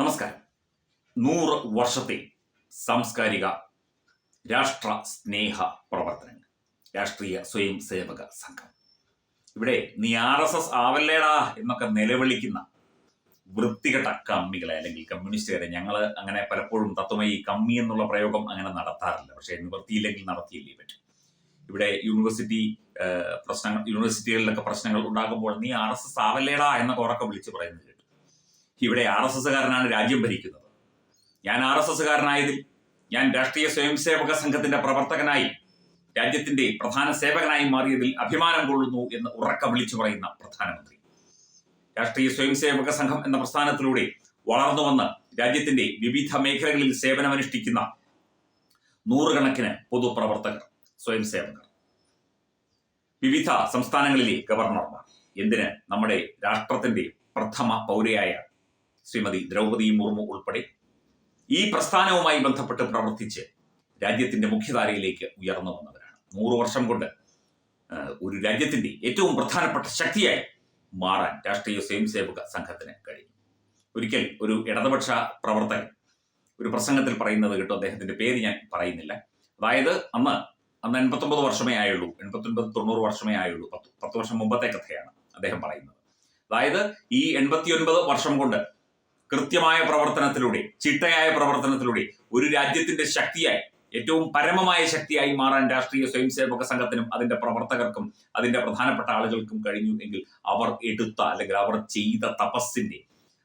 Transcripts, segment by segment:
നമസ്കാരം. നൂറ് വർഷത്തെ സാംസ്കാരിക രാഷ്ട്ര സ്നേഹ പ്രവർത്തനങ്ങൾ. രാഷ്ട്രീയ സ്വയം സേവക സംഘം. ഇവിടെ നീ ആർ എസ് എസ് ആവല്ലേടാ എന്നൊക്കെ നിലവിളിക്കുന്ന വൃത്തികെട്ട കമ്മികളെ അല്ലെങ്കിൽ കമ്മ്യൂണിസ്റ്റുകാരെ ഞങ്ങൾ അങ്ങനെ പലപ്പോഴും തത്വമായി കമ്മി എന്നുള്ള പ്രയോഗം അങ്ങനെ നടത്താറില്ല. പക്ഷേ നിവൃത്തിയില്ലെങ്കിൽ നടത്തിയില്ലേ പറ്റും. ഇവിടെ യൂണിവേഴ്സിറ്റി പ്രശ്നങ്ങൾ യൂണിവേഴ്സിറ്റികളിലൊക്കെ പ്രശ്നങ്ങൾ ഉണ്ടാകുമ്പോൾ നീ ആർ എസ് എസ് ആവല്ലേടാ എന്നൊക്കെ ഉറക്കെ വിളിച്ച് പറയുന്നത് ഇവിടെ ആർ എസ് എസ്സുകാരനാണ് രാജ്യം ഭരിക്കുന്നത്. ഞാൻ ആർ എസ് എസ്സുകാരനായതിൽ ഞാൻ രാഷ്ട്രീയ സ്വയംസേവക സംഘത്തിന്റെ പ്രവർത്തകനായി രാജ്യത്തിന്റെ പ്രധാന സേവകനായി മാറിയതിൽ അഭിമാനം കൊള്ളുന്നു എന്ന് ഉറക്ക വിളിച്ചു പറയുന്ന പ്രധാനമന്ത്രി. രാഷ്ട്രീയ സ്വയംസേവക സംഘം എന്ന പ്രസ്ഥാനത്തിലൂടെ വളർന്നു വന്ന് രാജ്യത്തിന്റെ വിവിധ മേഖലകളിൽ സേവനമനുഷ്ഠിക്കുന്ന നൂറുകണക്കിന് പൊതുപ്രവർത്തകർ സ്വയംസേവകർ. വിവിധ സംസ്ഥാനങ്ങളിലെ ഗവർണർമാർ എന്തിന് നമ്മുടെ രാഷ്ട്രത്തിന്റെ പ്രഥമ പൗരയായ ശ്രീമതി ദ്രൗപദി മുർമു ഉൾപ്പെടെ ഈ പ്രസ്ഥാനവുമായി ബന്ധപ്പെട്ട് പ്രവർത്തിച്ച് രാജ്യത്തിന്റെ മുഖ്യധാരയിലേക്ക് ഉയർന്നു വന്നവരാണ്. നൂറ് വർഷം കൊണ്ട് ഒരു രാജ്യത്തിന്റെ ഏറ്റവും പ്രധാനപ്പെട്ട ശക്തിയായി മാറാൻ രാഷ്ട്രീയ സ്വയംസേവക സംഘത്തിന് കഴിഞ്ഞു. ഒരിക്കൽ ഒരു ഇടതുപക്ഷ പ്രവർത്തകൻ ഒരു പ്രസംഗത്തിൽ പറയുന്നത് കേട്ടോ. അദ്ദേഹത്തിന്റെ പേര് ഞാൻ പറയുന്നില്ല. അതായത് അന്ന് അന്ന് എൺപത്തൊമ്പത് വർഷമേ ആയുള്ളൂ. എൺപത്തൊൻപത് തൊണ്ണൂറ് വർഷമേ ആയുള്ളൂ. പത്ത് പത്ത് വർഷം മുമ്പത്തെ കഥയാണ് അദ്ദേഹം പറയുന്നത്. അതായത് ഈ എൺപത്തിയൊൻപത് വർഷം കൊണ്ട് കൃത്യമായ പ്രവർത്തനത്തിലൂടെ ചിട്ടയായ പ്രവർത്തനത്തിലൂടെ ഒരു രാജ്യത്തിന്റെ ശക്തിയായി ഏറ്റവും പരമമായ ശക്തിയായി മാറാൻ രാഷ്ട്രീയ സ്വയംസേവക സംഘത്തിനും അതിന്റെ പ്രവർത്തകർക്കും അതിന്റെ പ്രധാനപ്പെട്ട ആളുകൾക്കും കഴിഞ്ഞു എങ്കിൽ അവർ എടുത്ത അല്ലെങ്കിൽ അവർ ചെയ്ത തപസ്സിന്റെ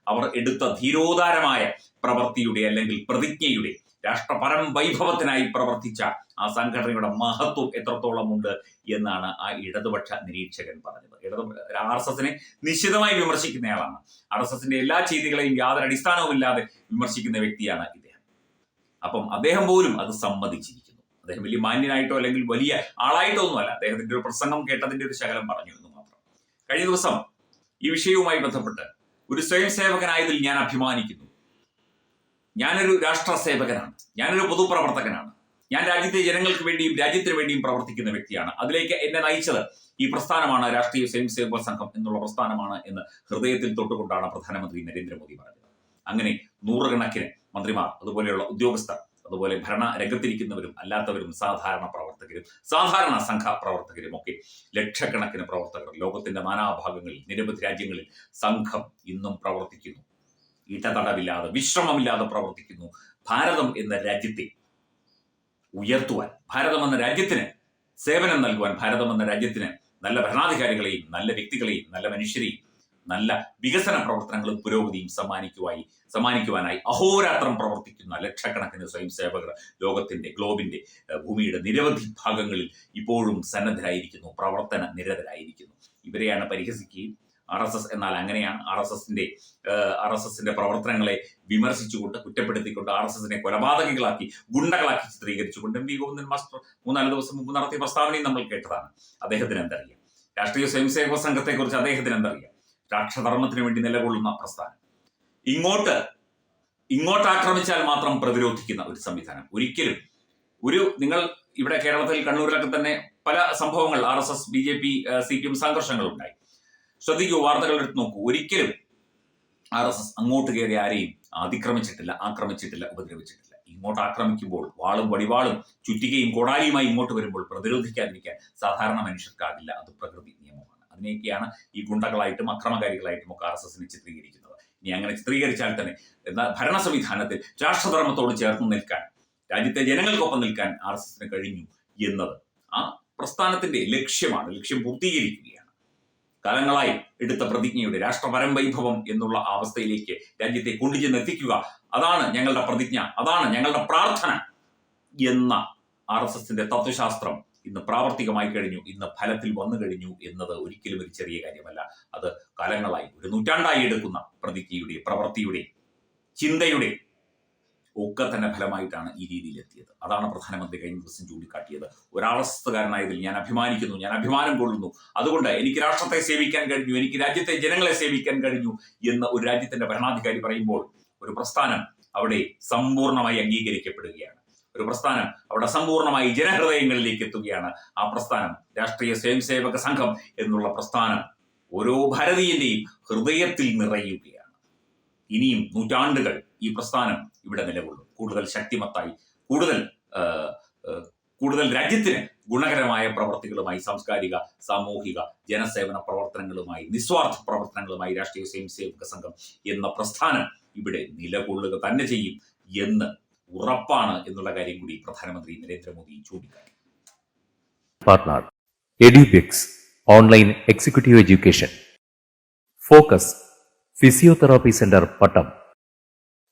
അവർ എടുത്ത ധീരോദാരമായ പ്രവൃത്തിയുടെ അല്ലെങ്കിൽ പ്രതിജ്ഞയുടെ രാഷ്ട്രപരം വൈഭവത്തിനായി പ്രവർത്തിച്ച ആ സംഘടനയുടെ മഹത്വം എത്രത്തോളം ഉണ്ട് എന്നാണ് ആ ഇടതുപക്ഷ നിരീക്ഷകൻ പറഞ്ഞത്. ഇടതു ആർ എസ് എസിനെ നിശ്ചിതമായി വിമർശിക്കുന്നയാളാണ്. ആർ എസ് എസിന്റെ എല്ലാ ചെയ്തികളെയും യാതൊരു അടിസ്ഥാനവുമില്ലാതെ വിമർശിക്കുന്ന വ്യക്തിയാണ് ഇദ്ദേഹം. അപ്പം അദ്ദേഹം പോലും അത് സമ്മതിച്ചിരിക്കുന്നു. അദ്ദേഹം വലിയ മാന്യനായിട്ടോ അല്ലെങ്കിൽ വലിയ ആളായിട്ടോ ഒന്നുമല്ല. അദ്ദേഹത്തിന്റെ ഒരു പ്രസംഗം കേട്ടതിന്റെ ഒരു ശകലം പറഞ്ഞു എന്ന് മാത്രം. കഴിഞ്ഞ ദിവസം ഈ വിഷയവുമായി ബന്ധപ്പെട്ട് ഒരു സ്വയം സേവകനായതിൽ ഞാൻ അഭിമാനിക്കുന്നു. ഞാനൊരു രാഷ്ട്ര സേവകനാണ് ഞാനൊരു പൊതുപ്രവർത്തകനാണ്. ഞാൻ രാജ്യത്തെ ജനങ്ങൾക്ക് വേണ്ടിയും രാജ്യത്തിന് വേണ്ടിയും പ്രവർത്തിക്കുന്ന വ്യക്തിയാണ്. അതിലേക്ക് എന്നെ നയിച്ചത് ഈ പ്രസ്ഥാനമാണ് രാഷ്ട്രീയ സ്വയം സേവക സംഘം എന്നുള്ള പ്രസ്ഥാനമാണ് എന്ന് ഹൃദയത്തിൽ തൊട്ടുകൊണ്ടാണ് പ്രധാനമന്ത്രി നരേന്ദ്രമോദി പറഞ്ഞത്. അങ്ങനെ നൂറുകണക്കിന് മന്ത്രിമാർ അതുപോലെയുള്ള ഉദ്യോഗസ്ഥർ അതുപോലെ ഭരണ രംഗത്തിരിക്കുന്നവരും അല്ലാത്തവരും സാധാരണ പ്രവർത്തകരും സാധാരണ സംഘ പ്രവർത്തകരും ഒക്കെ ലക്ഷക്കണക്കിന് പ്രവർത്തകർ ലോകത്തിന്റെ നാനാഭാഗങ്ങളിൽ നിരവധി രാജ്യങ്ങളിൽ സംഘം ഇന്നും പ്രവർത്തിക്കുന്നു. ഇടതടവില്ലാതെ വിശ്രമമില്ലാതെ പ്രവർത്തിക്കുന്നു. ഭാരതം എന്ന രാജ്യത്തെ ഉയർത്തുവാൻ ഭാരതം എന്ന രാജ്യത്തിന് സേവനം നൽകുവാൻ ഭാരതം എന്ന രാജ്യത്തിന് നല്ല ഭരണാധികാരികളെയും നല്ല വ്യക്തികളെയും നല്ല മനുഷ്യരെയും നല്ല വികസന പ്രവർത്തനങ്ങളും പുരോഗതിയും സമ്മാനിക്കുവായി സമ്മാനിക്കുവാനായി അഹോരാത്രം പ്രവർത്തിക്കുന്ന ലക്ഷക്കണക്കിന് സ്വയംസേവകർ ലോകത്തിന്റെ ഗ്ലോബിന്റെ ഭൂമിയുടെ നിരവധി ഭാഗങ്ങളിൽ ഇപ്പോഴും സന്നദ്ധരായിരിക്കുന്നു പ്രവർത്തന നിരതരായിരിക്കുന്നു. ഇവരെയാണ് പരിഹസിക്കുകയും ആർ എസ് എസ് എന്നാൽ അങ്ങനെയാണ് ആർ എസ് എസിന്റെ ആർ എസ് എസിന്റെ പ്രവർത്തനങ്ങളെ വിമർശിച്ചുകൊണ്ട് കുറ്റപ്പെടുത്തിക്കൊണ്ട് ആർ എസ് എസിനെ കൊലപാതകികളാക്കി ഗുണ്ടകളാക്കി ചിത്രീകരിച്ചുകൊണ്ട് എം വി ഗോവിന്ദൻ മാസ്റ്റർ മൂന്നാൽ ദിവസം മുമ്പ് നടത്തിയ പ്രസ്താവനയും നമ്മൾ കേട്ടതാണ്. അദ്ദേഹത്തിന് എന്തറിയാം? രാഷ്ട്രീയ സ്വയംസേവക സംഘത്തെക്കുറിച്ച് അദ്ദേഹത്തിന് എന്തറിയാം? രാക്ഷധർമ്മത്തിന് വേണ്ടി നിലകൊള്ളുന്ന പ്രസ്ഥാനം. ഇങ്ങോട്ട് ഇങ്ങോട്ട് ആക്രമിച്ചാൽ മാത്രം പ്രതിരോധിക്കുന്ന ഒരു സംവിധാനം. ഒരിക്കലും ഒരു നിങ്ങൾ ഇവിടെ കേരളത്തിൽ കണ്ണൂരിലൊക്കെ തന്നെ പല സംഭവങ്ങൾ R S S B J P C P M സംഘർഷങ്ങൾ ഉണ്ടായി ശ്രദ്ധിക്കൂ വാർത്തകൾ എടുത്ത് നോക്കൂ. ഒരിക്കലും ആർ എസ് എസ് അങ്ങോട്ട് കയറി ആരെയും അതിക്രമിച്ചിട്ടില്ല ആക്രമിച്ചിട്ടില്ല ഉപദ്രവിച്ചിട്ടില്ല. ഇങ്ങോട്ട് ആക്രമിക്കുമ്പോൾ വാളും വടിവാളും ചുറ്റികയും കൊടാലിയുമായി ഇങ്ങോട്ട് വരുമ്പോൾ പ്രതിരോധിക്കാതിരിക്കാൻ സാധാരണ മനുഷ്യർക്കാകില്ല. അത് പ്രകൃതി നിയമമാണ്. അതിനെയൊക്കെയാണ് ഈ ഗുണ്ടകളായിട്ടും അക്രമകാരികളായിട്ടും ഒക്കെ ആർ എസ് എസിനെ ചിത്രീകരിക്കുന്നത്. ഇനി അങ്ങനെ ചിത്രീകരിച്ചാൽ തന്നെ എന്നാൽ ഭരണ സംവിധാനത്തിൽ രാഷ്ട്രധർമ്മത്തോട് ചേർന്ന് നിൽക്കാൻ രാജ്യത്തെ ജനങ്ങൾക്കൊപ്പം നിൽക്കാൻ ആർ എസ് എസിന് കഴിഞ്ഞു എന്നത് ആ പ്രസ്ഥാനത്തിന്റെ ലക്ഷ്യമാണ് ലക്ഷ്യം പൂർത്തീകരിക്കുകയാണ്. കാലങ്ങളായി എടുത്ത പ്രതിജ്ഞയുടെ രാഷ്ട്രപരം വൈഭവം എന്നുള്ള അവസ്ഥയിലേക്ക് രാജ്യത്തെ കൊണ്ടുചെന്ന് എത്തിക്കുക. അതാണ് ഞങ്ങളുടെ പ്രതിജ്ഞ. അതാണ് ഞങ്ങളുടെ പ്രാർത്ഥന എന്ന ആർ എസ് എസിന്റെ തത്വശാസ്ത്രം. ഇന്ന് പ്രാവർത്തികമായി കഴിഞ്ഞു. ഇന്ന് ഫലത്തിൽ വന്നു കഴിഞ്ഞു എന്നത് ഒരിക്കലും ഒരു ചെറിയ കാര്യമല്ല. അത് കാലങ്ങളായി. ഒരു നൂറ്റാണ്ടായി എടുക്കുന്ന പ്രതിജ്ഞയുടെ പ്രവൃത്തിയുടെ ചിന്തയുടെ ഒക്കെ തന്നെ ഫലമായിട്ടാണ് ഈ രീതിയിൽ എത്തിയത് അതാണ് പ്രധാനമന്ത്രി കഴിഞ്ഞ ദിവസം ചൂണ്ടിക്കാട്ടിയത്. ഒരാളസ്ഥകാരനായതിൽ ഞാൻ അഭിമാനിക്കുന്നു ഞാൻ അഭിമാനം കൊള്ളുന്നു. അതുകൊണ്ട് എനിക്ക് രാഷ്ട്രത്തെ സേവിക്കാൻ കഴിഞ്ഞു എനിക്ക് രാജ്യത്തെ ജനങ്ങളെ സേവിക്കാൻ കഴിഞ്ഞു എന്ന് ഒരു രാജ്യത്തിന്റെ ഭരണാധികാരി പറയുമ്പോൾ ഒരു പ്രസ്ഥാനം അവിടെ സമ്പൂർണമായി അംഗീകരിക്കപ്പെടുകയാണ്. ഒരു പ്രസ്ഥാനം അവിടെ സമ്പൂർണമായി ജനഹൃദയങ്ങളിലേക്ക് എത്തുകയാണ്. ആ പ്രസ്ഥാനം രാഷ്ട്രീയ സ്വയംസേവക സംഘം എന്നുള്ള പ്രസ്ഥാനം ഓരോ ഭാരതീയന്റെയും ഹൃദയത്തിൽ നിറയുകയാണ്. ഇനിയും നൂറ്റാണ്ടുകൾ ഈ പ്രസ്ഥാനം ഇവിടെ നിലകൊള്ളും. കൂടുതൽ ശക്തിമത്തായി കൂടുതൽ കൂടുതൽ രാജ്യത്തിന് ഗുണകരമായ പ്രവർത്തികളുമായി സാംസ്കാരിക സാമൂഹിക ജനസേവന പ്രവർത്തനങ്ങളുമായി നിസ്വാർത്ഥ പ്രവർത്തനങ്ങളുമായി രാഷ്ട്രീയ സ്വയം സേവക സംഘം എന്ന പ്രസ്ഥാനം ഇവിടെ നിലകൊള്ളുക തന്നെ ചെയ്യും എന്ന് ഉറപ്പാണ് എന്നുള്ള കാര്യം കൂടി പ്രധാനമന്ത്രി നരേന്ദ്രമോദി ചൂണ്ടിക്കാട്ടി. online executive education focus physiotherapy center patam